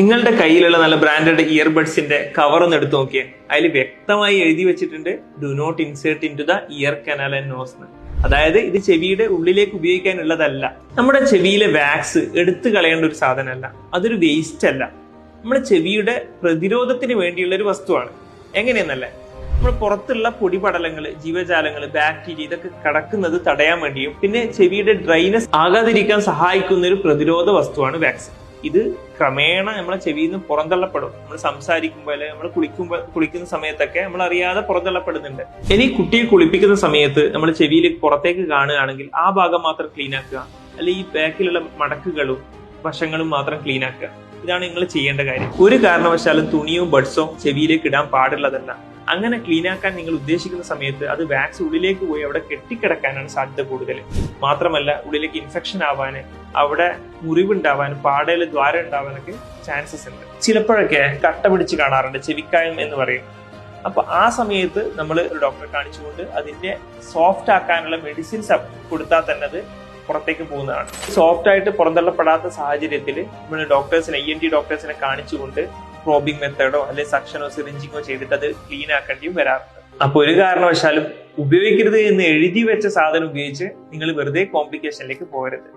നിങ്ങളുടെ കയ്യിലുള്ള നല്ല ബ്രാൻഡഡ് ഇയർബഡ്സിന്റെ കവർ ഒന്ന് എടുത്ത് നോക്കിയേ. അതിൽ വ്യക്തമായി എഴുതി വെച്ചിട്ടുണ്ട് do not insert into the ear canal and nose അതായത് ഇത് ചെവിയുടെ ഉള്ളിലേക്ക് ഉപയോഗിക്കാനുള്ളതല്ല. നമ്മുടെ ചെവിയിലെ വാക്സ് എടുത്തു കളയേണ്ട ഒരു സാധനമല്ല. അതൊരു വേസ്റ്റ് അല്ല. നമ്മുടെ ചെവിയുടെ പ്രതിരോധത്തിന് വേണ്ടിയുള്ള ഒരു വസ്തുവാണ്. എങ്ങനെയെന്നല്ലേ? നമ്മൾ പുറത്തുള്ള പൊടിപടലങ്ങൾ ജീവജാലങ്ങൾ ബാക്ടീരിയ ഇതൊക്കെ കടക്കുന്നത് തടയാൻ വേണ്ടിയും പിന്നെ ചെവിയുടെ ഡ്രൈനസ് ആകാതിരിക്കാൻ സഹായിക്കുന്ന ഒരു പ്രതിരോധ വസ്തുവാണ് വാക്സിൻ ഇത് ക്രമേണ നമ്മളെ ചെവിയിൽ നിന്ന് പുറന്തള്ളപ്പെടും. നമ്മൾ സംസാരിക്കുമ്പോൾ നമ്മൾ കുളിക്കുമ്പോൾ കുളിക്കുന്ന സമയത്തൊക്കെ നമ്മൾ അറിയാതെ പുറന്തള്ളപ്പെടുന്നുണ്ട്. ഇനി കുട്ടിയെ കുളിപ്പിക്കുന്ന സമയത്ത് നമ്മൾ ചെവിയിൽ പുറത്തേക്ക് കാണുകയാണെങ്കിൽ ആ ഭാഗം മാത്രം ക്ലീൻ ആക്കുക. അല്ലെങ്കിൽ ഈ ബാക്കിലുള്ള മടക്കുകളും വശങ്ങളും മാത്രം ക്ലീൻ ആക്കുക. ഇതാണ് നിങ്ങൾ ചെയ്യേണ്ട കാര്യം. ഒരു കാരണവശാലും തുണിയോ ബഡ്സോ ചെവിയിലേക്ക് ഇടാൻ പാടുള്ളതല്ല. അങ്ങനെ ക്ലീൻ ആക്കാൻ നിങ്ങൾ ഉദ്ദേശിക്കുന്ന സമയത്ത് അത് വാക്സ് ഉള്ളിലേക്ക് പോയി അവിടെ കെട്ടിക്കിടക്കാനാണ് സാധ്യത കൂടുതൽ. മാത്രമല്ല ഉള്ളിലേക്ക് ഇൻഫെക്ഷൻ ആവാന് അവിടെ മുറിവുണ്ടാവാനും പാടയിൽ ദ്വാരം ഉണ്ടാവാനൊക്കെ ചാൻസസ് ഉണ്ട്. ചിലപ്പോഴൊക്കെ കട്ട പിടിച്ച് കാണാറുണ്ട് ചെവിക്കായം എന്ന് പറയും. അപ്പൊ ആ സമയത്ത് നമ്മൾ ഒരു ഡോക്ടറെ കാണിച്ചുകൊണ്ട് അതിന്റെ സോഫ്റ്റ് ആക്കാനുള്ള മെഡിസിൻസ് കൊടുത്താൽ തന്നെ അത് പുറത്തേക്ക് പോകുന്നതാണ്. സോഫ്റ്റ് ആയിട്ട് പുറന്തള്ളപ്പെടാത്ത സാഹചര്യത്തിൽ നമ്മൾ ഡോക്ടേഴ്സിനെ ഇ എൻ ടി ഡോക്ടേഴ്സിനെ കാണിച്ചുകൊണ്ട് പ്രോബിംഗ് മെത്തേഡോ അല്ലെ സക്ഷനോ സിറിഞ്ചിങ്ങോ ചെയ്തിട്ട് അത് ക്ലീൻ ആക്കേണ്ടിയും വരാറുണ്ട്. അപ്പൊ ഒരു കാരണവശാലും ഉപയോഗിക്കരുത് എന്ന് എഴുതി വെച്ച സാധനം ഉപയോഗിച്ച് നിങ്ങൾ വെറുതെ കോംപ്ലിക്കേഷനിലേക്ക് പോകരുത്.